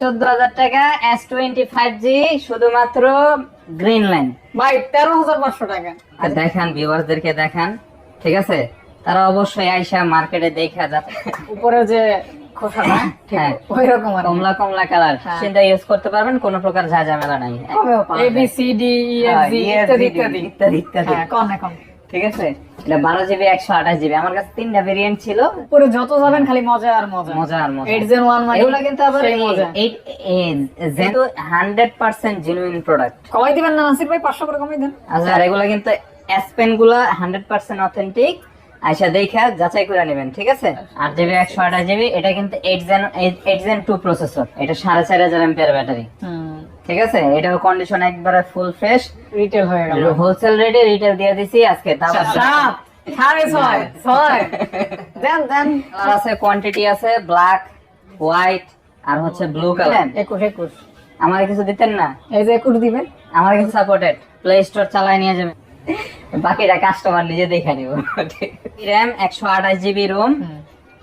চোদ্দ হাজার টাকা এস টোয়েন্টি ফাইভ জি শুধুমাত্র গ্রিন লাইন ভাই তেরো হাজার পাঁচশো টাকা। দেখান ভিউয়ারদেরকে দেখান ঠিক আছে? তারা অবশ্যই আইসা মার্কেটে দেখা যাচ্ছে উপরে যে খোসাটা হ্যাঁ। ওই রকম কমলা কমলা কালার হ্যাঁ। সেটা ইউজ করতে পারবেন কোনো প্রকার ঝামেলা নাই। A B C D E F G ইত্যাদি ইত্যাদি ইত্যাদি। ঠিক আছে? এটা বারো জিবি একশো আঠাশ জিবি। আমার কাছে তিনটা ভেরিয়েন্ট ছিল। উপরে যত যাবেন খালি মজা আর মজা। মজা আর মজা। এইট জেন ওয়ান মানে এগুলো কিন্তু আবার মজা। যেহেতু হান্ড্রেড পার্সেন্ট জেনুইন প্রোডাক্ট কমাই দিবেন না নাসির ভাই? পাঁচশো করে কমাই দেন। আচ্ছা আর এগুলো কিন্তু এস পেনগুলো হান্ড্রেড পার্সেন্ট অথেন্টিক আইসা দেখা যাচাই করে নেবেন ঠিক আছে? আট জিবি একশো আঠাশ জিবি এটা কিন্তু eight gen eight gen two processor এটা সাড়ে চার হাজার এম্পিয়ার ব্যাটারি ঠিক আছে? এটাও কন্ডিশন একবারে ফুল ফ্রেশ রিটেল হয়ে গেল। হোলসেল রেটে রিটেল দিয়ে দিছি। আজকে তাও সাত সাড়ে ছয় ছয়। দেন দেন। আছে কোয়ান্টিটি আছে ব্ল্যাক হোয়াইট আর হচ্ছে ব্লু কালার একুশ একুশ। আমার কিছু দিতেন না? এই যে একুশ দিবেন আমার কিছু সাপোর্টেড প্লে স্টোর চালায় নিয়ে বাকিটা কাস্টমার নিজে দেখে নিব। র্যাম একশো আঠাশ জিবি রোম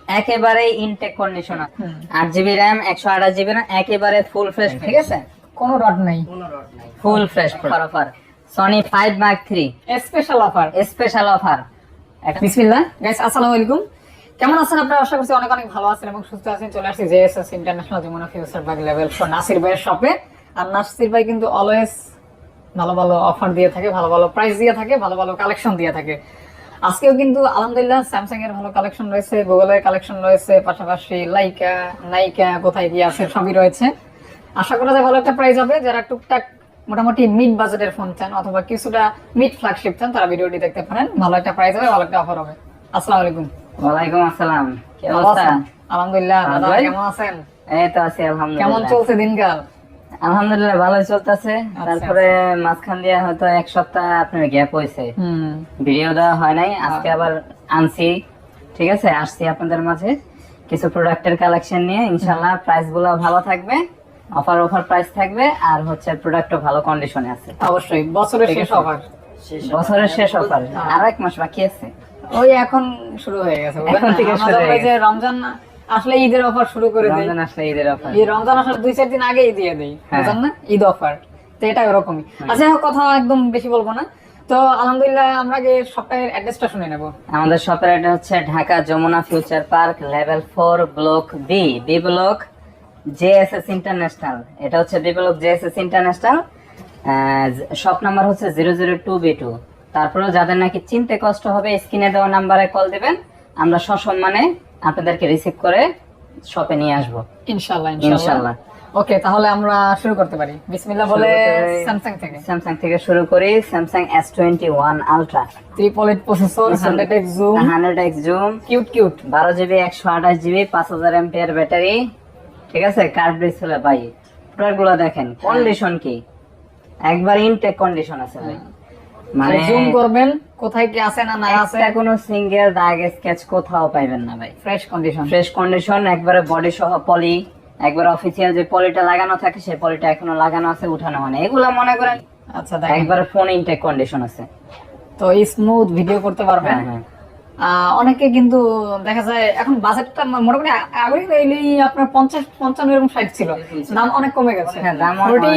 একেবারে ইনটেক কন্ডিশন হুম। আট জিবি র্যাম একশো আঠাশ জিবি র্যাম একেবারে ফুল ফ্রেশ ঠিক আছে? কোনো ডট নেই। Full fresh offer Sony five mark three special offer special offer বিসমিল্লাহ গাইস আসসালামু আলাইকুম কেমন আছেন আপনারা? আশা করছি অনেক অনেক ভালো আছেন এবং সুস্থ আছেন। চলে আসছি জেএসএস ইন্টারন্যাশনাল যমুনা ফিউচার বাগ লেভেল শো নাসির ভাইয়ের শপে আর নাসির ভাই কিন্তু অলওয়েজ ভালো ভালো অফার দিয়ে থাকে ভালো ভালো প্রাইস দিয়ে থাকে ভালো ভালো কালেকশন দিয়ে থাকে। আজকেও কিন্তু আলহামদুলিল্লাহ স্যামসাং এর ভালো কালেকশন রয়েছে গুগলের কালেকশন রয়েছে পাশাপাশি লাইকা নাইকা কোথায় কি আছে সবই রয়েছে। আশা করা যায় ভালো একটা প্রাইস হবে। যারা টুকটাক মোটামুটি মিড বাজেটের ফোন চান অথবা কিছুটা মিড ফ্ল্যাগশিপ চান তারা ভিডিওটি দেখতে পারেন। ভালো একটা প্রাইস হবে ভালো একটা অফার হবে। আসসালামু আলাইকুম। ওয়ালাইকুম আসসালাম। কি অবস্থা? আলহামদুলিল্লাহ ভালো দাদা কেমন আছেন? এই তো আছি আলহামদুলিল্লাহ। কেমন চলছে দিনকাল? আলহামদুলিল্লাহ ভালোই চলতেছে। আচ্ছা। তারপরে মাঝখান দিয়ে হয়তো এক সপ্তাহ আপনার গ্যাপ হয়েছে। হুম। ভিডিও দেওয়া হয় নাই আজকে আবার আনছি। ঠিক আছে আসছি আপনাদের মাঝে। কিছু প্রোডাক্টের কালেকশন নিয়ে। ইনশাল্লাহ প্রাইসগুলো ভালো থাকবে। অফার অফার প্রাইস থাকবে আর হচ্ছে প্রোডাক্টও ভালো কন্ডিশনে আছে। অবশ্যই বছরের শেষ অফার বছরের শেষ অফার আর এক মাস বাকি আছে। ওই এখন শুরু হয়ে গেছে এখন থেকে শুরু হয়ে যে রমজান আসলে ঈদের অফার শুরু করে দেয় রমজান আসলে ঈদের অফার এই রমজান আসার দুই চার দিন আগেই দিয়ে দেই হ্যাঁ। বুঝলেন না? ঈদ অফার তো এটা ওরকমই। আচ্ছা কথা একদম বেশি বলব না। তো আলহামদুলিল্লাহ আমরা আগে সপ্তাহের অ্যাড্রেসটা শুনে নেব। আমাদের শপের এটা হচ্ছে Dhaka Jamuna future park level four block B B block JSS international এটা হচ্ছে B block JSS international shop number হচ্ছে zero zero two B two তারপরেও যাদের নাকি চিনতে কষ্ট হবে স্ক্রিনে দেওয়া নাম্বারে কল দিবেন আমরা সসম্মানে আপনাদেরকে রিসিভ করে শপে নিয়ে আসব। ইনশাআল্লাহ ইনশাআল্লাহ ইনশাল্লাহ। ওকে তাহলে আমরা শুরু করতে পারি। বিসমিল্লাহ বলে স্যামসাং থেকে। স্যামসাং থেকে শুরু করি Samsung S twenty one ultra triple eight processor hundred X zoom hundred X zoom cute cute বারো জিবি একশো আঠাশ জিবি পাঁচ হাজার এমপিয়ার ব্যাটারি ঠিক আছে? কার্ড ডিসপ্লে ভাই? প্রোডাক্টগুলো দেখেন কন্ডিশন কি? একবার ইনটেক কন্ডিশন আছে ভাই। মানে জুম করবেন কোথায় কি আছে না না আছে? কোনো সিঙ্গেল দাগ স্কেচ কোথাও পাইবেন না ভাই। ফ্রেশ কন্ডিশন ফ্রেশ কন্ডিশন একবারে বডি সহ পলি একবার অফিসিয়াল যে পলিটা লাগানো থাকে সেই পলিটা এখনও লাগানো আছে উঠানো মানে এগুলা মনে করেন আচ্ছা দেখেন। একবারে ফোন ইনটেক কন্ডিশন আছে। তো স্মুথ ভিডিও করতে পারবেন। হ্যাঁ হ্যাঁ। অনেকে কিন্তু দেখা যায় এখন বাজেটটা মোটামুটি আগে এলেই আপনার পঞ্চাশ পঞ্চান্ন এরকম ষাট ছিল। দাম অনেক কমে গেছে। হ্যাঁ,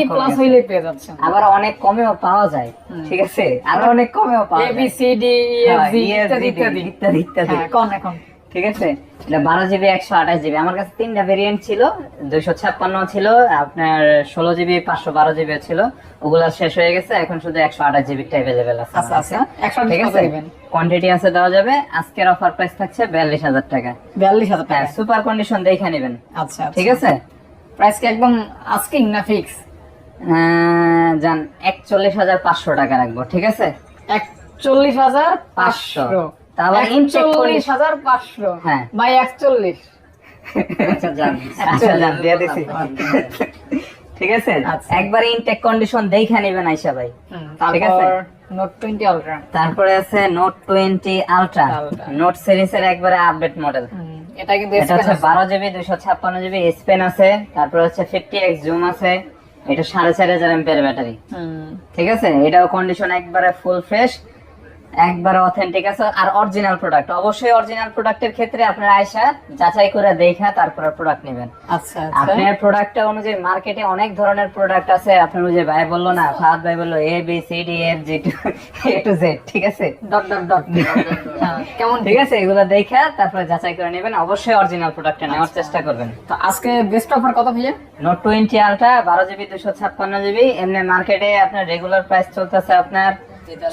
প্লাস। হইলে পেয়ে যাচ্ছে আবার অনেক কমেও পাওয়া যায়। ঠিক আছে? আরও অনেক কমেও পাওয়া এ যায়। বি সি ডি হ্যাঁ, ইত্যাদি ইত্যাদি ইত্যাদি। ইত্যাদি ইত্যাদি। হ্যাঁ এখন। ঠিক আছে? এটা বারো জিবি একশো আঠাশ জিবি আমার কাছে তিনটা ভেরিয়েন্ট ছিল দুইশো ছাপ্পান্ন ছিল আপনার ষোলো জিবি পাঁচশো বারো জিবি ছিল। ওগুলা শেষ হয়ে গেছে এখন শুধু একশো আঠাশ জিবি অ্যাভেলেবেল আছে আচ্ছা আচ্ছা। ঠিক আছে? কোয়ান্টিটি আছে দেওয়া যাবে। আজকের অফার প্রাইস থাকছে বিয়াল্লিশ হাজার টাকা। বিয়াল্লিশ হাজার হ্যাঁ টাকা সুপার কন্ডিশন দেখে নেবেন। আচ্ছা ঠিক আছে? প্রাইস কি একদম আস্কিং না ফিক্স যান একচল্লিশ হাজার পাঁচশো টাকা রাখব ঠিক আছে? একচল্লিশ হাজার পাঁচশো। আবার হ্যাঁ। আচ্ছা আচ্ছা যান দিয়ে দিছি। ঠিক আছে? আচ্ছা। একবার ইনটেক কন্ডিশন দেখে নেবেন আইসা ভাই। ঠিক আছে। নোট টোয়েন্টি আলট্রা তারপরে আছে নোট আলট্রা একবারে আপডেট মডেল এটা কিন্তু এটা হচ্ছে expensive। বারো জিবি দুইশো ছাপ্পান্ন জিবি স্পেন আছে। তারপরে হচ্ছে ফিফটি এক্স জুম আছে। এটা সাড়ে চার হাজার এমপিয়ার ব্যাটারি ঠিক আছে? এটাও কন্ডিশন একবারে ফুল ফ্রেশ একবার অথেন্টিক আছে আর অরিজিনাল প্রোডাক্ট অবশ্যই অরিজিনাল প্রোডাক্টের ক্ষেত্রে আপনার আয়সা যাচাই করে দেখা তারপরে প্রোডাক্ট নেবেন। আচ্ছা আচ্ছা। আপনার প্রোডাক্টটা অনুযায়ী মার্কেটে অনেক ধরনের প্রোডাক্ট আছে। আপনার ওই যে ভাই বলল না ফাহাদ ভাই বলল A B C D F G to A to Z ঠিক আছে? ডট ডট ডট হ্যাঁ, কেমন? ঠিক আছে এগুলো দেখা তারপরে যাচাই করে নেবেন। অবশ্যই অরিজিনাল প্রোডাক্টটা নেওয়ার চেষ্টা করবেন। তো আজকে বেস্ট অফার কত ভাইয়া? নোট টোয়েন্টি আলট্রা বারো জিবি দুশো ছাপ্পান্ন জিবি এমনি মার্কেটে আপনার রেগুলার প্রাইস চলতেছে আপনার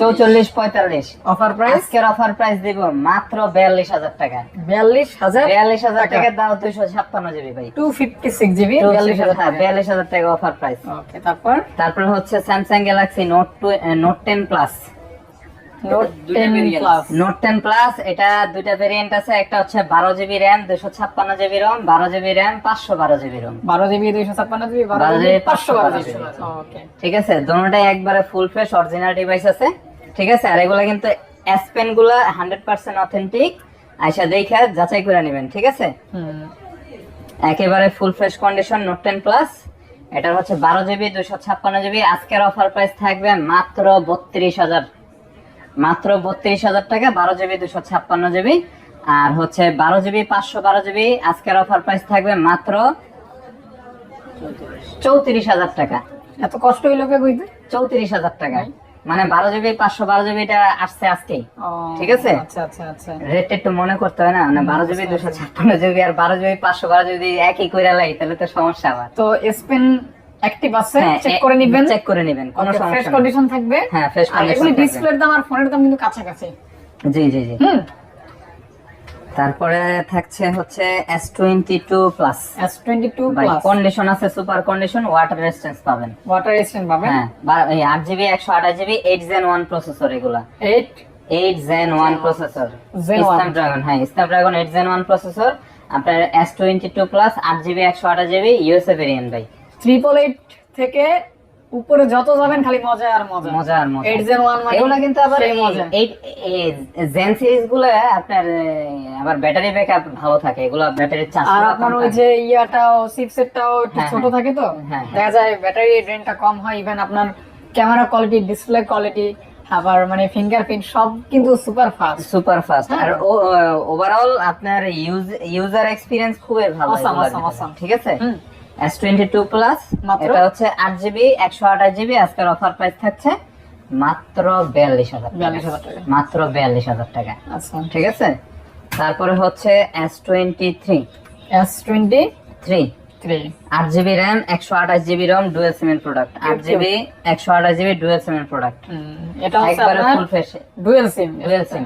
চৌচল্লিশ পঁয়তাল্লিশ। অফার প্রাইস আজকের অফার প্রাইস দিব মাত্র বিয়াল্লিশ হাজার টাকা। বিয়াল্লিশ হাজার বিয়াল্লিশ হাজার টাকা। দাও দুশো ছাপ্পান্ন জিবি ভাই। টু ফিফটি সিক্স জিবি বিয়াল্লিশ হাজার টাকা। বিয়াল্লিশ হাজার টাকা অফার প্রাইস ওকে তারপর? তারপর হচ্ছে Samsung Galaxy note two note ten plus note ten plus note ten plus এটা দুইটা ভেরিয়েন্ট আছে একটা হচ্ছে বারো জিবি র্যাম দুশো ছাপ্পান্ন জিবি রম বারো জিবি র্যাম পাঁচশো বারো জিবি রম বারো জিবি দুইশো ছাপ্পান্ন জিবি বারো বারো জিবি পাঁচশো বারো জিবি। ঠিক আছে দোনোটাই একবারে ফুল ফ্রেশ অরিজিনাল ডিভাইস আছে। ঠিক আছে আর এগুলা কিন্তু এসগুলা হান্ড্রেড পার্সেন্ট অথেন্টিক আইসা দেখে যাচাই করে নেবেন ঠিক আছে? একেবারে full fresh condition note ten plus এটার হচ্ছে বারো জিবি দুশো ছাপ্পান্ন জিবি। আজকের অফার প্রাইস থাকবে মাত্র বত্রিশ হাজার মাত্র বত্রিশ হাজার টাকা বারো জিবি দুশো ছাপ্পান্ন জিবি। আর হচ্ছে বারো জিবি পাঁচশো বারো জিবি আজকের অফার প্রাইস থাকবে মাত্র চৌত্রিশ হাজার টাকা। এত কষ্ট হইল কইতে? চৌত্রিশ হাজার টাকা। মানে বারো জিবি পাঁচশো বারো জিবি এটা আসছে আজকে ঠিক আছে? আচ্ছা আচ্ছা আচ্ছা। রেট একটু মনে করতে হয় না? মানে বারো জিবি দুশো ছাপ্পান্ন জিবি আর বারো জিবি পাঁচশো বারো জিবি একই করে লাই তাহলে তো সমস্যা আবার। তো এসপেন অ্যাক্টিভ আছে হ্যাঁ, চেক করে নিবেন। চেক করে নেবেন কোনো সমস্যা নেই। কন্ডিশন থাকবে। হ্যাঁ ফ্রেশ কন্ডিশন ডিসপ্লের দাম আর ফোনের দাম কিন্তু কাছাকাছি। জি জি জি। হুম। তারপরে থাকছে হচ্ছে S twenty two plus S twenty two plus condition আছে সুপার কন্ডিশন ওয়াটার রেজিস্ট্যান্স পাবেন। ওয়াটার রেজিস্ট্যান্ট পাবেন। হ্যাঁ বা- এই আট জিবি একশো আঠাশ GB eight gen one processor এগুলা। Eight eight gen one processor Zen Snapdragon হ্যাঁ Snapdragon eight gen one processor আপনার এস টোয়েন্টি টু প্লাস আট জিবি একশো আঠাশ জিবি ইউএসএ ভেরিয়েন্ট ভাই। ট্রিপল এইট থেকে উপরে যত যাবেন খালি মজা আর মজা। মজা আর মজা। এইট জেন ওয়ান এগুলা কিন্তু আবার সেই মজা। এই জেন সিরিজগুলো আপনার আবার ব্যাটারি ব্যাকআপ ভালো থাকে। এগুলো ব্যাটারি চার্জ আর আপনার ওই যে ইয়াটাও চিপসেটটাও একটু হ্যাঁ, ছোট হ্যাঁ। থাকে তো? হ্যাঁ। দেখা যায় ব্যাটারি ড্রেনটা কম হয় ইভেন আপনার ক্যামেরা কোয়ালিটি ডিসপ্লে কোয়ালিটি আবার মানে ফিঙ্গারপ্রিন্ট সব কিন্তু সুপার ফাস্ট সুপার ফাস্ট। আর ওভারঅল আপনার ইউজার এক্সপিরিয়েন্স খুবই ভালো. ঠিক আছে? হুম। এস টোয়েন্টি টু প্লাস মাত্র? এটা হচ্ছে আট জিবি একশো আঠাশ জিবি আজকের অফার প্রাইস থাকছে মাত্র বিয়াল্লিশ হাজার বিয়াল্লিশ হাজার টাকা। মাত্র বিয়াল্লিশ হাজার টাকা। আচ্ছা। ঠিক আছে? তারপরে হচ্ছে S twenty three S twenty three three আট জিবি রম ডুয়েল সিমেন্ট প্রোডাক্ট আট জিবি একশো আঠাশ জিবি ডুয়েল সিমেন্ট প্রোডাক্ট এটা হচ্ছে একবারে আপনার full fresh dual SIM dual SIM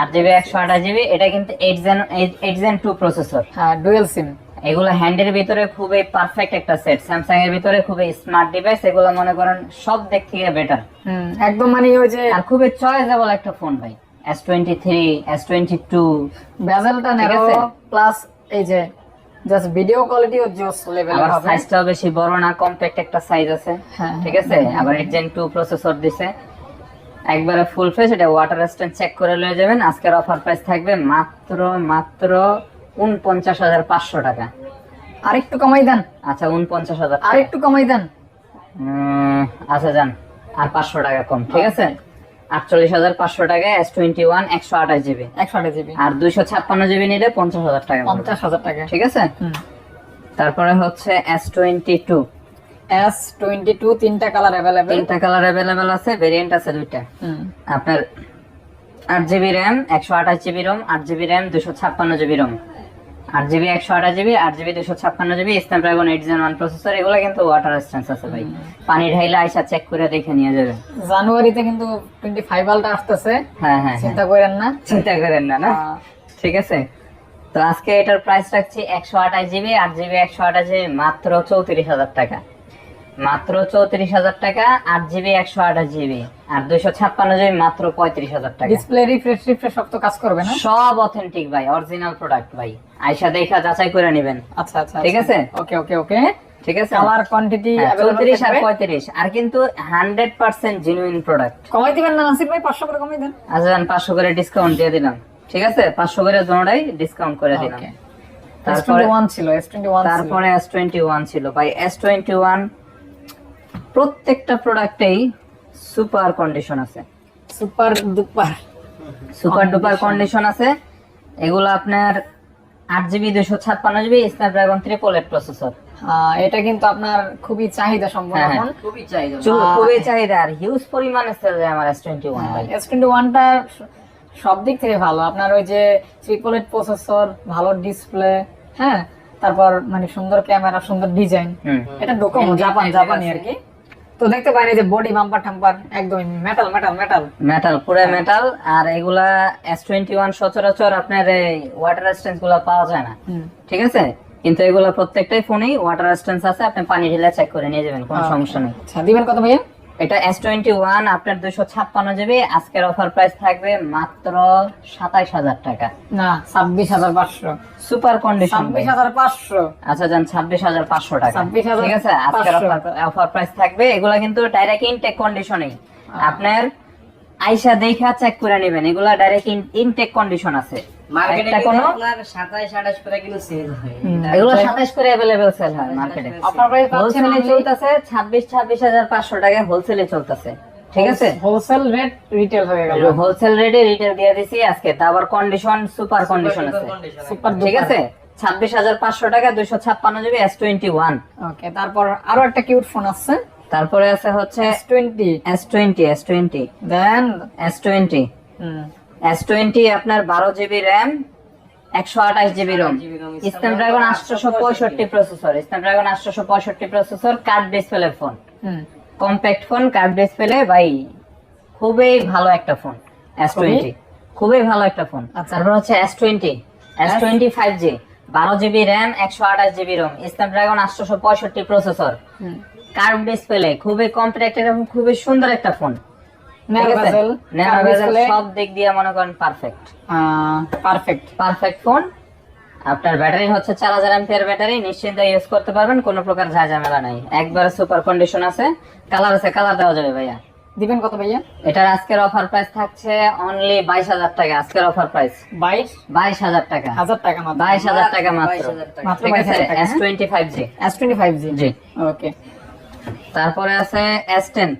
আট জিবি একশো আঠাশ জিবি এটা কিন্তু eight gen eight gen two processor হ্যাঁ ডুয়েল সিম এগুলো হ্যান্ডের ভিতরে খুবই পারফেক্ট একটা সেট স্যামসাং এর ভিতরে খুবই স্মার্ট ডিভাইস এগুলো মনে করেন সব দিক থেকে বেটার হুম একদম মানে ওই যে আর খুবই চয়েসেবল একটা ফোন ভাই। S twenty three S twenty two বেজেলটা narrow plus এই যে জাস্ট ভিডিও কোয়ালিটি ও জোস লেভেল আবার হবে। সাইজটাও বেশি বড় না কম্প্যাক্ট একটা সাইজ আছে। হ্যাঁ ঠিক আছে? আবার এইট জেন টু প্রসেসর দিছে। একবারে ফুল ফ্রেশ এটা ওয়াটার রেজিস্ট্যান্ট চেক করে লয়ে যাবেন। আজকের অফার প্রাইস থাকবে মাত্র মাত্র উনপঞ্চাশ হাজার পাঁচশো টাকা। আরেকটু কমাই দেন। আচ্ছা উনপঞ্চাশ হাজার। আরেকটু কমাই দেন। আচ্ছা যান। আর পাঁচশো টাকা কম ঠিক আছে? আটচল্লিশ হাজার পাঁচশো টাকা এস টোয়েন্টি ওয়ান একশো আঠাশ জিবি। একশো আঠাশ জিবি। আর দুইশো ছাপ্পান্ন জিবি নিলে পঞ্চাশ হাজার টাকা পঞ্চাশ হাজার টাকা। ঠিক আছে? তারপরে হচ্ছে S twenty two S twenty two তিনটা কালার অ্যাভেলেবেল তিনটা কালার অ্যাভেলেবেল আছে ভেরিয়েন্ট আছে দুইটা। আপনার আট জিবি র্যাম একশো আঠাশ জিবি রোম আট জিবি র্যাম দুশো ছাপ্পান্ন জিবি রোম আট জিবি একশো আঠাশ জিবি আট জিবি দুশো ছাপ্পান্ন GB Snapdragon eight gen one processor এগুলো কিন্তু ওয়াটার আছে ভাই। পানি ঢাইলে আইসা চেক করে দেখে নিয়ে যাবে। জানুয়ারিতে কিন্তু টোয়েন্টি ফাইভ আলটা আসতেছে। হ্যাঁ হ্যাঁ হ্যাঁ। চিন্তা করেন না। চিন্তা করেন না না? ঠিক আছে? তো আজকে এটার প্রাইস রাখছি একশো আঠাশ জিবি আট জিবি একশো আঠাশ জিবি মাত্র চৌত্রিশ হাজার টাকা। মাত্র চৌত্রিশ হাজার টাকা আট জিবি একশো আঠাশ জিবি আর দুইশো ছাপ্পান্ন জিবি মাত্র পঁয়ত্রিশ হাজার টাকা। ডিসপ্লে রিফ্রেশ রিফ্রেশ সব তো কাজ করবে না? সব অথেন্টিক ভাই অরিজিনাল প্রোডাক্ট ভাই। আয়সা দেখা যাচাই করে নেবেন। আচ্ছা আচ্ছা ঠিক আছে? ওকে ওকে ওকে ঠিক আছে? কালার কোয়ান্টিটি হ্যাঁ, চৌত্রিশ আর পঁয়ত্রিশ। আর কিন্তু হান্ড্রেড পার্সেন্ট জেনুইন প্রোডাক্ট কমাই দিবেন না নাসির ভাই? পাঁচশো করে কমাই দেন। আচ্ছা যান পাঁচশো করে ডিসকাউন্ট দিয়ে দিলাম। ঠিক আছে? পাঁচশো করে দোনোটাই ডিসকাউন্ট করে দিলাম. তারপরে টোয়েন্টি ওয়ান ছিল এস টোয়েন্টি ওয়ান তারপরে এস টোয়েন্টি ওয়ান ছিল। ভাই এস টোয়েন্টি ওয়ান প্রত্যেকটা প্রোডাক্টেই সুপার কন্ডিশন আছে। Super duper super duper condition আছে। এগুলো আপনার আট জিবি দুশো ছাপ্পান্ন GB Snapdragon triple eight processor এটা কিন্তু আপনার খুবই চাহিদা সম্পন্ন হ্যাঁ, খুবই চাহিদা। খুবই চাহিদা আর হিউজ পরিমাণে সেল যায় আমার S twenty one S twenty ওয়ানটা সব দিক থেকে ভালো। আপনার ওই যে ট্রিপল এইট প্রসেসর ভালো ডিসপ্লে হ্যাঁ? তারপর মানে সুন্দর ক্যামেরা সুন্দর ডিজাইন এটা ডোকোমো জাপান জাপানি আর কি। তো দেখতে এই যে বডি বাম্পার টাম্পার একদম মেটাল মেটাল মেটাল মেটাল পুরো মেটাল আর এগুলা এস টোয়েন্টি ওয়ান সচরাচর আপনার এই ওয়াটার রেজিস্ট্যান্সগুলা পাওয়া যায় না। ঠিক আছে? কিন্তু এগুলা প্রত্যেকটাই ফোনেই ওয়াটার রেজিস্ট্যান্স আছে আপনি পানি ঢেলে চেক করে নিয়ে যাবেন কোনো সমস্যা নেই। আচ্ছা দিবেন কত ভাইয়া? এটা এস টোয়েন্টি ওয়ান আপনার দুশো ছাপ্পান্ন জিবি আজকের অফার প্রাইস থাকবে মাত্র সাতাইশ হাজার টাকা। না ছাব্বিশ হাজার পাঁচশো। সুপার কন্ডিশন ছাব্বিশ হাজার পাঁচশো। আচ্ছা যান ছাব্বিশ হাজার পাঁচশো টাকা। 26,500 ঠিক আছে আজকের অফার প্রাইস থাকবে। এগুলা কিন্তু ডাইরেক্ট ইনটেক কন্ডিশনে আপনার আইসা দেখা চেক করে নেবেন। এগুলা ডাইরেক্ট ইনটেক কন্ডিশন আছে। একটা কোনো? আপনার 27 28 করে কিন্তু সেল হয়। এগুলো সাতাশ করে অ্যাভেলেবেল সেল হয় মার্কেটে অফার প্রাইস পাচ্ছেন হোলসেলে চলতেছে ছাব্বিশ ছাব্বিশ হাজার পাঁচশো টাকা হোলসেলে চলতেছে ঠিক আছে? হোলসেল রেট রিটেল হয়ে গেল। হোলসেল রেটে রিটেল দিয়ে দিছি আজকে তা কন্ডিশন সুপার কন্ডিশন আছে। সুপার ঠিক আছে? ছাব্বিশ হাজার পাঁচশো টাকা দুইশো ছাপ্পান্ন GB S twenty one okay তারপর আরও একটা কিউট ফোন আছে তারপরে আছে হচ্ছে S twenty S twenty S twenty then S twenty S twenty আপনার বারো জিবি র্যাম একশো আঠাশ জিবি রোম স্ন্যাপড্রাগন আটশোশো পঁয়ষট্টি প্রসেসর স্ন্যাপড্রাগন আটশোশো পঁয়ষট্টি processor curved display phone compact phone curved display ভাই খুবই ভালো একটা ফোন এস টোয়েন্টি খুবই? ভালো একটা ফোন আচ্ছা। তারপর হচ্ছে S twenty S twenty five G বারো জিবি র্যাম একশো আঠাশ জিবি রোম স্ন্যাপড্রাগন আটশোশো পঁয়ষট্টি প্রসেসর কার্ভ ডিসপ্লে খুবই কম্প্যাক্ট এবং খুবই সুন্দর একটা ফোন সব দিক দিয়ে মনে করেন পারফেক্ট পারফেক্ট পারফেক্ট ফোন আপনার ব্যাটারি হচ্ছে চার হাজার এমপিয়ার ব্যাটারি নিশ্চিন্তে ইউজ করতে পারবেন কোনো প্রকার ঝামেলা নাই। একবারে সুপার কন্ডিশন আছে। কালার আছে কালার দেওয়া যাবে ভাইয়া। দিবেন কত ভাইয়া? এটার আজকের অফার প্রাইস থাকছে অনলি বাইশ হাজার টাকা আজকের অফার প্রাইস বাইশ? বাইশ হাজার টাকা। হাজার টাকা মাত্র। বাইশ হাজার টাকা মাত্র। 22,000 টাকা। ঠিক আছে? S twenty five G S twenty five G G. Okay তারপরে আছে S ten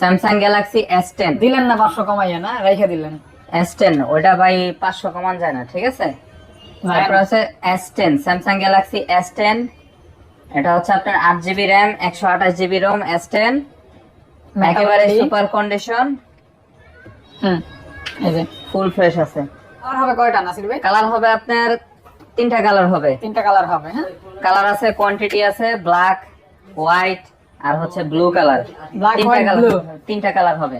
Samsung Galaxy S ten দিলেন না পাঁচশো কমাইয়া না? রেখে দিলেন। এস টেন ওইটা ভাই পাঁচশো কমান যায় না ঠিক আছে? তারপর আছে S ten Samsung Galaxy S ten এটা হচ্ছে আপনার আট জিবি র্যাম একশো আঠাশ জিবি রোম এস টেন একেবারে সুপার কন্ডিশন হুম এই যে। ফুল ফ্রেশ আছে। আর হবে কয়টা নাসির ভাই? কালার হবে আপনার তিনটা কালার হবে। তিনটা কালার হবে হ্যাঁ? কালার আছে কোয়ান্টিটি আছে ব্ল্যাক হোয়াইট আর হচ্ছে ব্লু কালার তিনটা কালার তিনটা কালার হবে।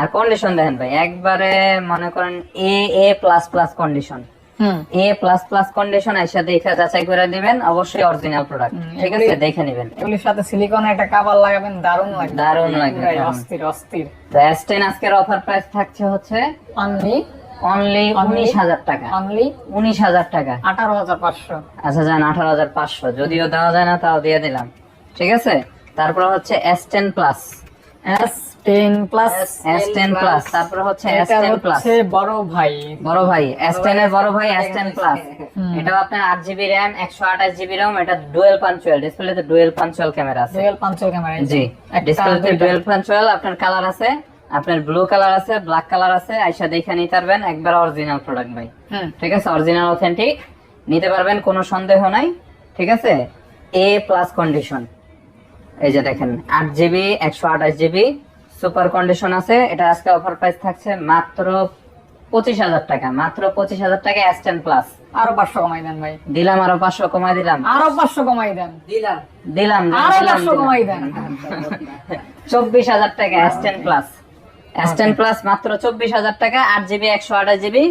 আর কন্ডিশন দেখেন ভাই একবারে মনে করেন A A plus plus condition A plus plus condition এসে দেখে যাচাই করে দিবেন অবশ্যই অরিজিনাল প্রোডাক্ট ঠিক আছে? দেখে নেবেন। এগুলির সাথে সিলিকন একটা লাগাবেন দারুণ লাগবে। দারুণ লাগবে অস্থির অস্থির। তো এস টেন আজকের অফার প্রাইস থাকছে হচ্ছে অনলি অনলি উনিশ হাজার টাকা। অনলি উনিশ হাজার টাকা। আঠারো হাজার পাঁচশো। আচ্ছা যান আঠারো হাজার পাঁচশো। যদিও দেওয়া যায় না তাও দিয়ে দিলাম। ঠিক আছে? তারপর হচ্ছে S ten plus S ten plus S ten plus তারপর হচ্ছে এস টেন প্লাস বড় ভাই। বড় ভাই এস টেন এর বড় ভাই এস টেন প্লাস এটাও আপনার আট জিবি র্যাম একশো আঠাশ জিবি রোম এটা ডুয়েল পাঞ্চুয়াল ডিসপ্লেতে ডুয়েল পাঞ্চুয়াল ক্যামেরা আছে। ডুয়েল পাঁচশো ক্যামেরা জি ডিসপ্লেতে ডুয়েল পাঞ্চুয়াল আপনার কালার আছে আপনার ব্লু কালার আছে ব্ল্যাক কালার আছে আইসা দেখে নিতে পারবেন একবার অরিজিনাল প্রোডাক্ট ভাই। ঠিক আছে? অরিজিনাল অথেন্টিক নিতে পারবেন কোনো সন্দেহ নাই ঠিক আছে? এ প্লাস কন্ডিশন এই যে দেখেন আট জিবি একশো আঠাশ জিবি সুপার কন্ডিশন আছে। এটা আজকে অফার প্রাইস থাকছে মাত্র পঁচিশ হাজার টাকা মাত্র পঁচিশ হাজার টাকা এস টেন প্লাস আরও পাঁচশো কমাই দেন ভাই। দিলাম আরও পাঁচশো কমাই দিলাম। আরও পাঁচশো কমাই দেন। দিলাম দিলাম আরও পাঁচশো কমাই দেন। চব্বিশ হাজার টাকা S ten plus S ten plus মাত্র চব্বিশ হাজার টাকা আট জিবি একশো আঠাশ জিবি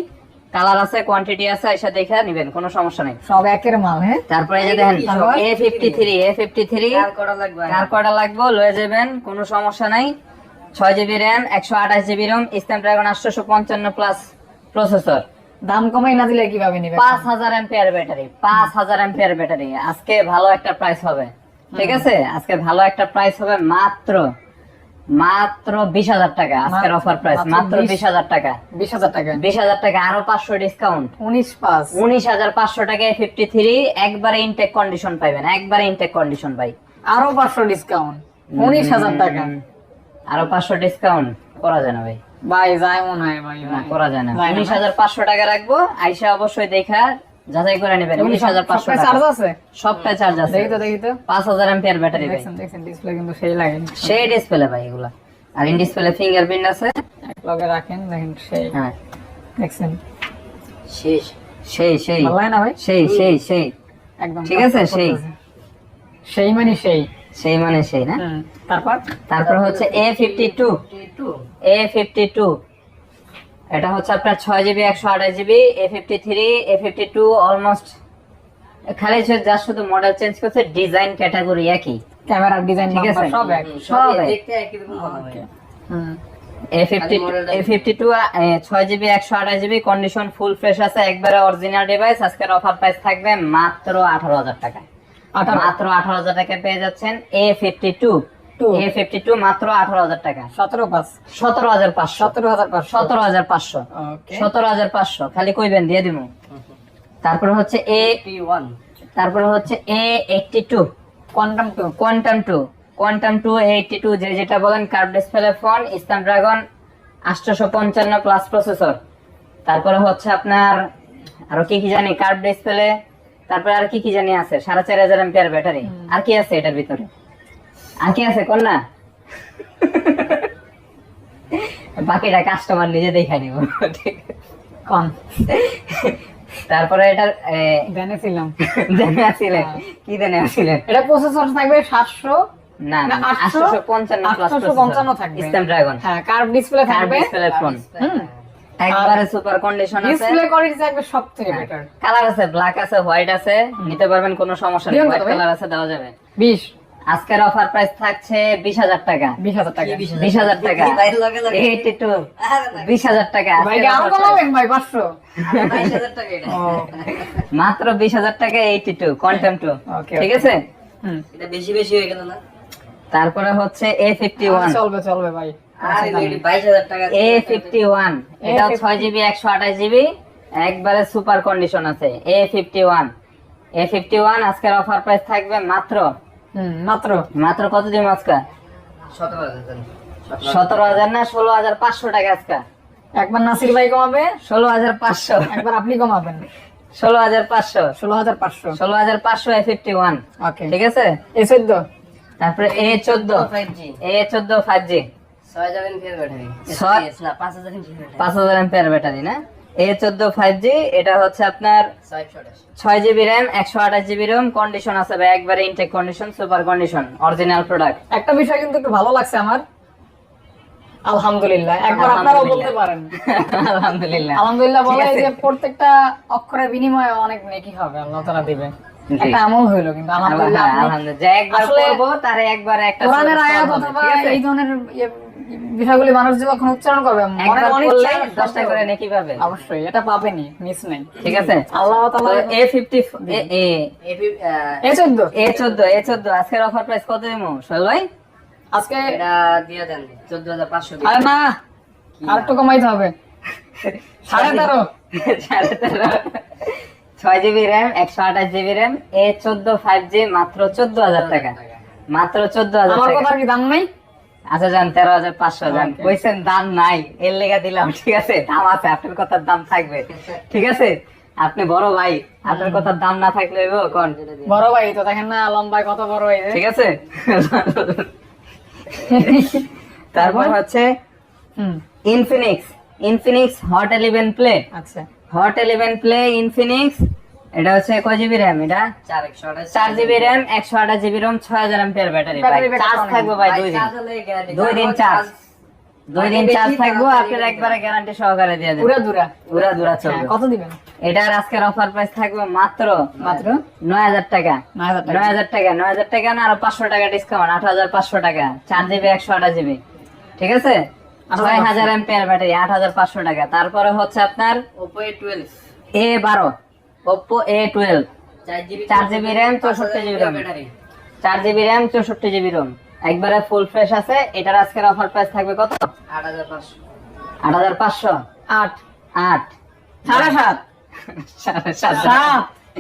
কালার আছে কোয়ান্টিটি আছে এসে দেখে নিবেন কোনো সমস্যা নেই। সব একের মাল হ্যাঁ? তারপরে যে দেখেন A fifty three A fifty three কার কটা লাগবে? লয়ে যাবেন কোনো সমস্যা নাই। ছয় জিবি র্যাম একশো আঠাশ জিবি রোম স্ন্যাপড্রাগন আটশোশো পঞ্চান্ন প্লাস প্রসেসর দাম কমাই না দিলে কীভাবে নিবে? পাঁচ হাজার এম্পিয়ার ব্যাটারি পাঁচ হাজার এম্পিয়ার ব্যাটারি আজকে ভালো একটা প্রাইস হবে ঠিক আছে? আজকে ভালো একটা প্রাইস হবে মাত্র মাত্র বিশ হাজার টাকা আজকের অফার প্রাইস মাত্র মাত্র 20 বিশ হাজার টাকা। বিশ হাজার টাকা। বিশ হাজার টাকা আরও পাঁচশো ডিসকাউন্ট উনিশ পাঁচ। উনিশ হাজার পাঁচশো টাকায় ফিফটি থ্রি একবারে ইনটেক কন্ডিশন পাইবেন একবারে ইনটেক কন্ডিশন ভাই। আরও পাঁচশো ডিসকাউন্ট উনিশ হাজার টাকা। আরও পাঁচশো ডিসকাউন্ট করা যায় না ভাই। ভাই যাই মনে হয় ভাই। করা যায় না। যায় না, উনিশ হাজার পাঁচশো টাকা রাখব আইসা অবশ্যই দেখা যাচাই করে নেবেন উনিশ হাজার পাঁচশো চার্জ আছে? সবটাই চার্জ আছে। দেখি তো দেখি তো। পাঁচ হাজার এম্পিয়ার ব্যাটারি দেখছেন দেখছেন ডিসপ্লে কিন্তু সেই লাগে। সেই ডিসপ্লে ভাই এগুলা। আর ইন ডিসপ্লে ফিঙ্গারপ্রিন্ট আছে। এক লগে রাখেন দেখেন সেই। হ্যাঁ। দেখছেন? শেষ সেই সেই। ভালো না ভাই? সেই সেই সেই। একদম ঠিক আছে, সেই। সেই মানে সেই। সেই মানে সেই না? তারপর? তারপর হচ্ছে A fifty two A fifty two এটা হচ্ছে আপনার ছয় জিবি একশো আঠাশ GB A fifty three A fifty two almost খালি যা শুধু মডেল চেঞ্জ করছে ডিজাইন ক্যাটাগরি একই। ক্যামেরার ডিজাইন ঠিক আছে। সব এক সব দেখতে একই রকম হুম। এ ফিফটি খালি model টা এ ফিফটি টু ছয় জিবি একশো আঠাশ জিবি কন্ডিশন ফুল ফ্রেশ আছে একবারে অরিজিনাল ডিভাইস আজকের অফার প্রাইস থাকবে মাত্র আঠারো হাজার টাকা আঠারো। মাত্র আঠারো হাজার টাকা পেয়ে যাচ্ছেন A fifty two. A fifty two মাত্র আঠারো হাজার টাকা। সতেরো পাঁচ। সতেরো হাজার পাঁচশো। সতেরো হাজার পাঁচশো। সতেরো হাজার পাঁচশো। সতেরো হাজার পাঁচশো। খালি কইবেন দিয়ে দিব তারপরে হচ্ছে এ ওয়ান তারপরে হচ্ছে A eighty two quantum two quantum two quantum two eighty two যে যেটা বলেন কার্ভ ডিসপ্লে ফোন ইসলাম ড্রাগন আটশোশো পঞ্চান্ন প্লাস প্রসেসর তারপরে হচ্ছে আপনার আরও কি কি জানি কার্ভ ডিসপ্লে তারপরে আর কি কি জানি আছে সাড়ে চার হাজার এম্পিয়ার ব্যাটারি আর কি আছে এটার ভিতরে? আর আছে? কোন বাকিটা কাস্টমার নিজে দেখে নিব। কম। তারপরে এটার জেনেছিলাম জেনে আসছিলেন কি জেনে আসছিলেন এটা প্রসেসর থাকবে সাতশো? না না, না আটশো- আটশো পঞ্চান্ন আটশো পঞ্চান্ন থাকবে। ইসলাম হ্যাঁ কার্ভ ডিসপ্লে থাকবে। Display phone hmm. একবারে সুপার কন্ডিশন আছে। ডিসপ্লে কোয়ালিটি থাকবে সব বেটার কালার আছে ব্ল্যাক আছে হোয়াইট আছে। নিতে পারবেন কোনো সমস্যা নেই। হোয়াইট কালার আছে দেওয়া যাবে। বিশ। আজকের অফার প্রাইস থাকছে বিশ হাজার টাকা। বিশ হাজার টাকা। বিশ হাজার টাকা। এইটি টু বিশ হাজার টাকা মাত্র বিশ হাজার টাকা এইটি টু কোয়ান্টাম টু ঠিক আছে? বেশি বেশি হয়ে গেল না? তারপরে হচ্ছে এ ফিফটি ওয়ান চলবে চলবে ভাই। আর বাইশ হাজার এ ফিফটি ওয়ান এটা A51 ছয় জিবি একশো আঠাশ জিবি। একবারে সুপার কন্ডিশন আছে। A fifty one A fifty one আজকের অফার প্রাইস থাকবে মাত্র মাত্র। মাত্র কত দিন আজকে? সতেরো হাজার না ষোলো হাজার পাঁচশো টাকা আজকে। একবার নাসির ভাই কমাবে ষোলো হাজার পাঁচশো। একবার আপনি কমাবেন। ষোলো হাজার পাঁচশো। ষোলো হাজার পাঁচশো। ষোলো হাজার পাঁচশো এ ফিফটি ওয়ান ওকে ঠিক আছে? এ চোদ্দ। তারপরে এ চোদ্দ। জি এ চোদ্দ ফাইভ জি ছয় হাজার এমপিয়ার ব্যাটারি। পাঁচ হাজার এমপিয়ার পাঁচ হাজার ব্যাটারি না? এ চোদ্দ ফাইভ জি এটা হচ্ছে আপনার ছয় জিবি র্যাম একশো আঠাশ জিবি র্যাম কন্ডিশন আছে ভাই একবারে intact condition super condition original product একটা বিষয় কিন্তু একটু ভালো লাগছে আমার। আলহামদুলিল্লাহ। একবার আপনারাও বলতে পারেন। আলহামদুলিল্লাহ। আলহামদুলিল্লাহ বলে যে প্রত্যেকটা অক্ষরের বিনিময়ে অনেক নেকি হবে আল্লাহ তারা দিবে একটা আমল হইল কিন্তু আলহামদুলিল্লাহ আলহামদুলিল্লাহ। যে একবার পড়ব তারে একবার একটা কোরআনের আয়াত অথবা এই ধরনের ইয়ে বিষয়গুলি মানুষ যখন উচ্চারণ করবে মনে দশটা করে নেকি পাবে অবশ্যই এটা পাবেনি মিস নাই ঠিক আছে? আল্লাহ তাআলা এ ফিফটি এ চোদ্দ। এ চোদ্দ এ চোদ্দ আজকের অফার প্রাইস কত দেবো সোহেল ভাই আজকে এটা দিয়ে দেন চোদ্দ হাজার পাঁচশো আরে না আর একটু কমাইতে হবে। সাড়ে তেরো। সাড়ে তেরো। ছয় জিবি র্যাম একশো আঠাশ জিবি র্যাম এ চোদ্দ ফাইভ জি মাত্র চোদ্দ হাজার টাকা। মাত্র চোদ্দ হাজার আমার টাকা। কথার কি দাম নাই? আচ্ছা যান তেরো হাজার পাঁচশো যান। কইছেন দাম নাই। এর লেগা দিলাম ঠিক আছে? দাম আছে আপনার কথার দাম থাকবে। ঠিক আছে? আপনি বড় ভাই আপনার কথার দাম না থাকলে কোন? বড় ভাই তো দেখেন না লম্বায় কত বড় ভাই ঠিক আছে? তারপর হচ্ছে হুম। Infinix Infinix Hot eleven Play আচ্ছা। হট ইলেভেন প্লে ইনফিনিক্স এটা হচ্ছে কয় জিবি র্যাম এটা? চার জিবি র্যাম একশো আঠাশ জিবি রম ছয় হাজার এমপিয়ার ব্যাটারি চার্জ ভাই দুই দিন। দুই দিন চার্জ টাকা। টাকা। তারপরে হচ্ছে আপনার এ বারো। ওপো এ চার জিবি র্যাম চৌষট্টি চার জিবি র্যাম চৌষট্টি জিবি একবারে ফুল ফ্রেশ আছে। এটার আজকের অফার প্রাইস থাকবে কত? পাঁচশো।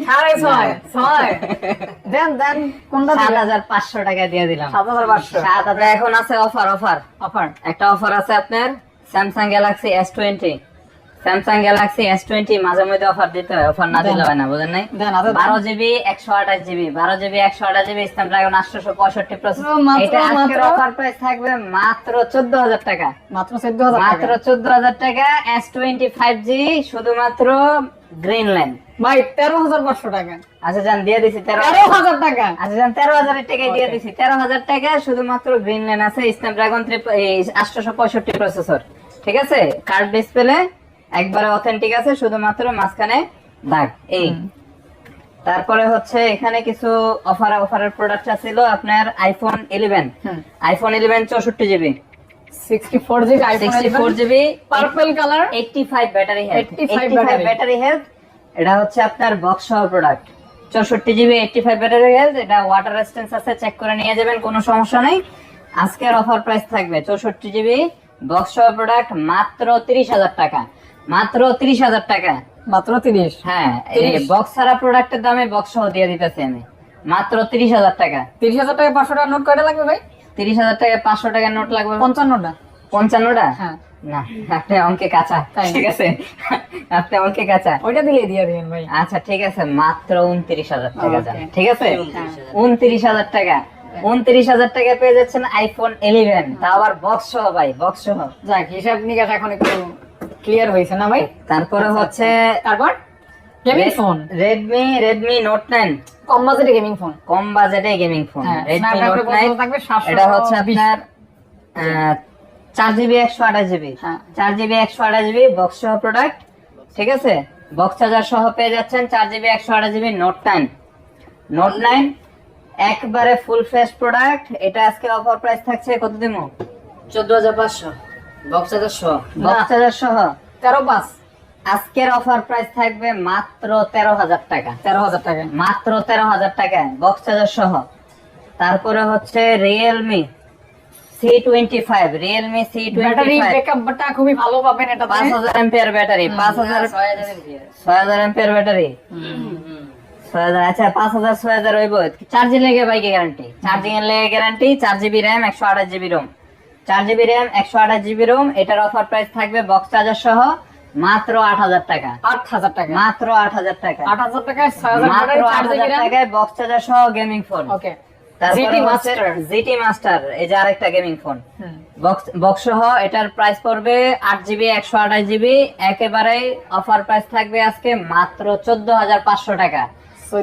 সাড়ে ছয়। ছয়। হাজার পাঁচশো টাকা দিয়ে দিলাম। এখন আছে অফার অফার অফার একটা অফার আছে আপনার Samsung Galaxy S twenty Samsung Galaxy S twenty মাঝে মধ্যে অফার দিতে হয় অফার না দিলে হয় না বুঝেন নাই? দেন। বারো জিবি একশো আঠাশ জিবি বারো জিবি একশো আঠাশ জিবি স্ন্যাপড্রাগন আটশোশো পঁয়ষট্টি প্রসেসর। অফার প্রাইস থাকবে মাত্র চোদ্দ হাজার টাকা। মাত্র চোদ্দ হাজার মাত্র চোদ্দ হাজার টাকা এস টোয়েন্টি ফাইভ জি শুধুমাত্র গ্রিন লাইন ভাই তেরো হাজার পাঁচশো টাকা। আচ্ছা যান দিয়ে দিছি তেরো হাজার টাকা। আচ্ছা যান তেরো হাজারের টাকায় দিয়ে দিছি। তেরো হাজার টাকা শুধুমাত্র গ্রিন লাইন আছে স্ন্যাপড্রাগন আটশোশো পঁয়ষট্টি প্রসেসর ঠিক আছে? কার্ড ডিসপ্লে একবারে অথেন্টিক আছে শুধুমাত্র মাঝখানে দাগ এই। তারপরে হচ্ছে এখানে কিছু অফার অফারের প্রোডাক্ট ছিল আপনার আইফোন ইলেভেন আইফোন ইলেভেন চৌষট্টি GB sixty four GB four GB purple colour 85 battery health 85 85 battery. Battery health এটা হচ্ছে আপনার বক্স সহ প্রোডাক্ট 64 জিবি 85 ব্যাটারি হেলথ এটা ওয়াটার আছে চেক করে নিয়ে যাবেন কোনো সমস্যা নেই। আজকের অফার প্রাইস থাকবে 64 জিবি বক্স সহ প্রোডাক্ট মাত্র 30000 টাকা। মাত্র 30000 টাকা। মাত্র তিরিশ? হ্যাঁ 30 বক্স ছাড়া প্রোডাক্টের দামে বক্স সহ দিয়ে দিতেছি আমি। মাত্র 30000 টাকা। তিরিশ হাজার টাকা পাঁচশো টাকা নোট কয়টা লাগবে ভাই? 30000 টাকা 500 টাকার নোট লাগবে। পঞ্চান্নটা। পঞ্চান্নটা? হ্যাঁ। না আপনি অঙ্কে কাঁচা ঠিক আছে? আপনি অঙ্কে কাঁচা। ওইটা দিলে দিয়ে দিবেন ভাই। আচ্ছা ঠিক আছে মাত্র উনত্রিশ হাজার টাকা. ঠিক আছে? হ্যাঁ। উনত্রিশ হাজার টাকা। উনত্রিশ হাজার টাকা পেয়ে যাচ্ছেন আইফোন ইলেভেন তা আবার বক্স সহ ভাই বক্স সহ। যাক হিসাব নিকাশ এখন একটু ক্লিয়ার হয়েছে না ভাই? তারপরে হচ্ছে তারপর? Gaming phone Redmi Redmi Note nine কম বাজেটে গেমিং ফোন কম বাজেটে gaming phone Redmi Note nine থাকবে? 720 এটা হচ্ছে আপনার চার জিবি একশো আঠাশ জিবি হ্যাঁ। চার জিবি একশো আঠাশ জিবি বক্স সহ প্রোডাক্ট ঠিক আছে? বক্স চার্জার সহ পেয়ে যাচ্ছেন চার জিবি একশো আঠাশ GB Note nine Note nine একবারে ফুল ফ্রেশ প্রোডাক্ট এটা আজকে অফার প্রাইস থাকছে কত দিন চোদ্দ হাজার পাঁচশো। বক্স সহ। তেরো পাঁচ। আজকের অফার প্রাইস থাকবে মাত্র তেরো হাজার টাকা। তেরো হাজার টাকা। মাত্র তেরো হাজার টাকা বক্স চার্জার সহ। তারপরে হচ্ছে Realme C twenty five Realme C battery ব্যাকআপটা খুবই ভালো পাবেন এটা পাঁচ হাজার এম্পিয়ার ব্যাটারি পাঁচ হাজার ছয় হাজার এমপিয়ার ব্যাটারি ছয় হাজার আচ্ছা পাঁচ হাজার ছয় হাজার হইব। চার্জিং লেগে বাইকে গ্যারান্টি চার্জিং এর লেগে গ্যারান্টি চার জিবি র্যাম একশো আঠাশ জিবি রোম চার জিবি র্যাম একশো আঠাশ জিবি রোম এটার অফার প্রাইস থাকবে বক্স চার্জার সহ মাত্র আট হাজার টাকা। আট হাজার টাকা। মাত্র আট হাজার টাকা। আট হাজার টাকায় মাত্র আট হাজার টাকায় বক্স চার্জার সহ গেমিং ফোন ওকে তারপরে GT জিটি মাস্টার এই যে আরেকটা গেমিং ফোন বক্স বক্স সহ এটার প্রাইস পড়বে আট জিবি একশো আঠাশ জিবি একেবারে অফার প্রাইস থাকবে আজকে মাত্র চোদ্দ হাজার পাঁচশো টাকা।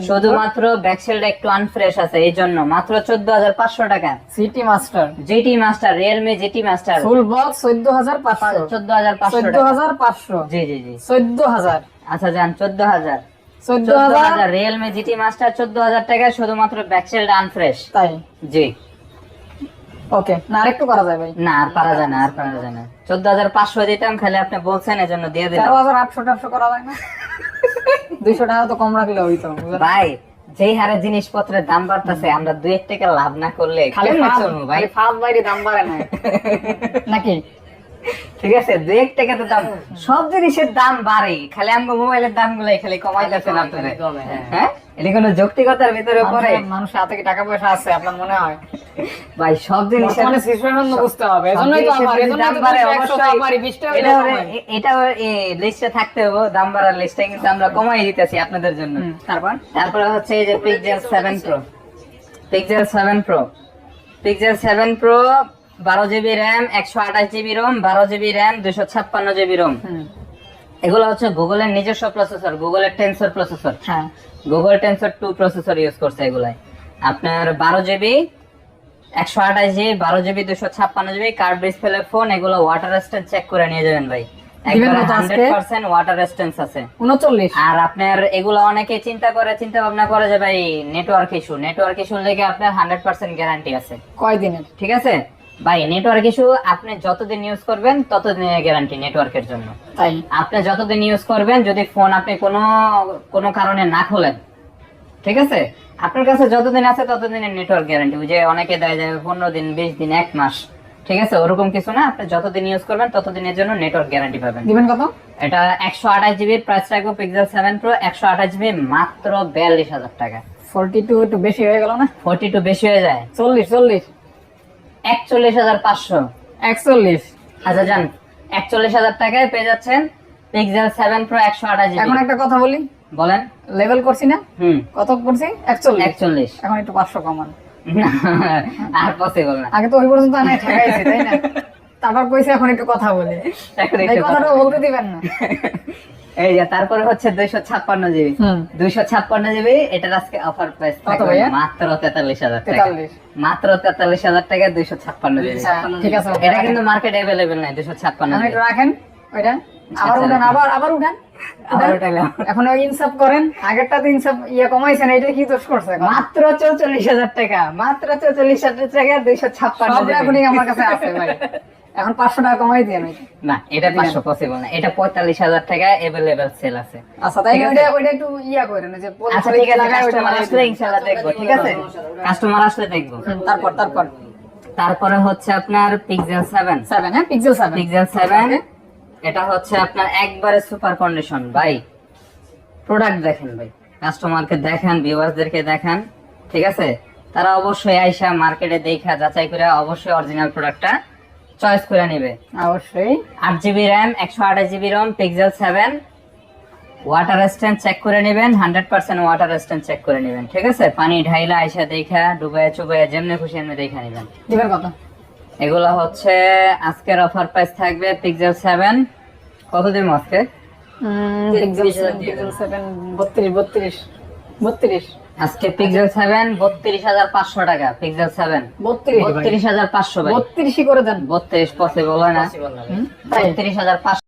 শুধুমাত্র ব্যাকসেলটা একটু আনফ্রেশ আছে এই জন্য। মাত্র চোদ্দ হাজার পাঁচশো টাকা। GT master. GT master Realme GT master. Full box চোদ্দ হাজার পাঁচশো। চোদ্দ হাজার পাঁচশো চোদ্দ হাজার পাঁচশো। জি জি জি। চোদ্দ হাজার। আচ্ছা যান চোদ্দ হাজার। চোদ্দ হাজার। রিয়েলমি জিটি মাস্টার চোদ্দ হাজার টাকা শুধুমাত্র ব্যাকসেলটা আনফ্রেশ তাই। জি। ওকে না আরেকটু করা যায় ভাই। না আর পারা যায় না আর পারা যায় না। চোদ্দ হাজার পাঁচশো দিতাম খালি আপনি বলছেন এজন্য দিয়ে দিলাম। তেরো হাজার আটশো টাটশো করা যায় না। দুইশো টাকা তো কম রাখলে হইতো? ভাই যেই হারে জিনিসপত্রের দাম বাড়তেছে আমরা দুই এক টাকা লাভ না করলে খালি চলবো ভাই? ফাঁস বাইরে দাম বাড়ে না। নাকি? ঠিক আছে দুই এক টাকা তো দাম সব জিনিসের দাম বাড়ে খালি আমরা মোবাইলের দাম গুলাই খালি কমাইতেছেন আপনাদের কমে, হ্যাঁ। এটা কোনো যৌক্তিকতার ভিতরে পড়ে? মানুষের- হাতে কি টাকা পয়সা আছে আপনার মনে হয়? ভাই সব বর্তমানে সিচুয়েশন বুঝতে হবে এজন্যই তো আমার এজন্যই তো অবশ্যই। টাকা এটা লিস্টে থাকতে হবে দাম বাড়ার লিস্টে কিন্তু আমরা কমাই দিতেছি আপনাদের জন্য। হুম, তারপর? হচ্ছে এই যে Pixel seven Pro Pixel seven Pro Pixel seven Pro বারো জিবি র্যাম একশো আঠাশ জিবি রোম বারো জিবি র্যাম দুশো ছাপ্পান্ন জিবি রোম এগুলো হচ্ছে গুগলের নিজস্ব প্রসেসর গুগলের টেন্সর প্রসেসর হ্যাঁ। Google Tensor two processor use করছে এগুলাই। আপনার বারো জিবি একশো আঠাশ জিবি বারো জিবি দুশো ছাপ্পান্ন জিবি কার্ড ডিসপ্লে ফোন এগুলো ওয়াটার রেস্টেন্স চেক করে নিয়ে যাবেন ভাই। ওয়াটার রেস্টেন্স আছে। উনচল্লিশ। আর আপনার এগুলো অনেকে চিন্তা করে চিন্তা ভাবনা করে যে ভাই নেটওয়ার্ক ইস্যু নেটওয়ার্ক ইস্যু লেগে আপনার হান্ড্রেড পার্সেন্ট গ্যারান্টি আছে? কয় দিনের ঠিক আছে? ভাই নেটওয়ার্ক ইস্যু আপনি যতদিন ইউজ করবেন ততদিনের গ্যারান্টি নেটওয়ার্কের জন্য। তাই? আপনি যতদিন ইউজ করবেন যদি ফোন আপনি কোনো কোনো কারণে না খোলেন ঠিক আছে? আপনার কাছে যতদিন আছে ততদিনের নেটওয়ার্ক গ্যারান্টি যে অনেকে দেয় যায় পনেরো দিন বিশ দিন এক মাস ঠিক আছে? ওরকম কিছু না। আপনি যতদিন ইউজ করবেন ততদিনের জন্য নেটওয়ার্ক গ্যারান্টি পাবেন। দিবেন কত? এটা একশো আঠাশ জিবির প্রাইস রাখব পিক্সেল সেভেন প্রো একশো আঠাশ জিবি মাত্র বিয়াল্লিশ হাজার টাকা। ফোরটি টু একটু বেশি হয়ে গেল না? ফোর্টি টু বেশি হয়ে যায়। চল্লিশ চল্লিশ। একচল্লিশ হাজার পাঁচশো। একচল্লিশ। আচ্ছা যান। একচল্লিশ হাজার টাকায় পেয়ে যাচ্ছেন পিক্সেল সেভেন প্রো একশো আঠাশ এখন একটা কথা বলি। বলেন। লেভেল করছি না? হুম। কত করছি? একচল্লিশ। একচল্লিশ। এখন একটু পাঁচশো কমান। আর পসিবল না। আগে তো ওই পর্যন্ত আনায় ঠেকাইছি তাই না? তারপর কইছে এখন একটু কথা বলি। কথাটা কথা- বলতে দিবেন না। এই যে তারপরে হচ্ছে দুইশো ছাপ্পান্ন জিবি। দুইশো ছাপ্পান্ন জিবি এটার আজকে অফার প্রাইস মাত্র তেতাল্লিশ হাজার টাকা। মাত্র তেতাল্লিশ হাজার টাকা দুইশো ছাপ্পান্ন জিবি। আচ্ছা, ঠিক আছে। এটা কিন্তু মার্কেট অ্যাভেলেবেল নাই দুইশো ছাপ্পান্ন এখন রাখেন ওইটা। আবার আচ্ছা, উঠান আবার আবার উঠান। এখন ওই ইনসাফ করেন আগেরটা তো ইনসাফ ইয়ে কমাইছেন এটা কি দোষ করছে মাত্র চৌচল্লিশ হাজার টাকা মাত্র চৌচল্লিশ হাজার টাকা দুইশো ছাপ্পান্ন এখনই আমার কাছে আছে ভাই। এখন পাঁচশো টাকা কমাই দিয়ে আমি না এটা পাঁচশো পসিবল না। এটা পঁয়তাল্লিশ হাজার টাকা অ্যাভেলেবেল সেল আছে। আচ্ছা তাই ওইটা ওইটা একটু ইয়া করেন যে আচ্ছা ঠিক আছে কাস্টমার আসলে। ইনশাআল্লাহ দেখব ঠিক আছে? কাস্টমার আসলে দেখব। তারপর তারপর। তারপরে হচ্ছে আপনার পিক্সেল সেভেন সেভেন হ্যাঁ পিক্সেল সেভেন পিক্সেল সেভেন এটা হচ্ছে আপনার একবারে সুপার কন্ডিশন ভাই। প্রোডাক্ট দেখেন ভাই। কাস্টমারকে দেখেন ভিউয়ার্সদেরকে দেখান ঠিক আছে? তারা অবশ্যই আইসা মার্কেটে দেখা যাচাই করে অবশ্যই অরিজিনাল প্রোডাক্টটা চয়েস করে নেবে। অবশ্যই। আট জিবি র্যাম একশো আঠাশ GB ROM Pixel seven. Water stand check করে নেবেন hundred percent water stand check করে নেবেন ঠিক আছে? পানি ঢাইলা আইসা দেখা ডুবাইয়া চুবাইয়া যেমনি খুশি এমনি দেখা নেবেন। দিবেন কত? এগুলো হচ্ছে আজকের অফার প্রাইস থাকবে পিক্সেল সেভেন। কত দিন আজকে? পিক্সেল সেভেন বত্রিশ বত্রিশ বত্রিশ। আজকে পিক্সেল 7 32500 টাকা পিক্সেল 7 32500 ভাই। 32 করে দেন। 32 পসিবল হয় না। 32500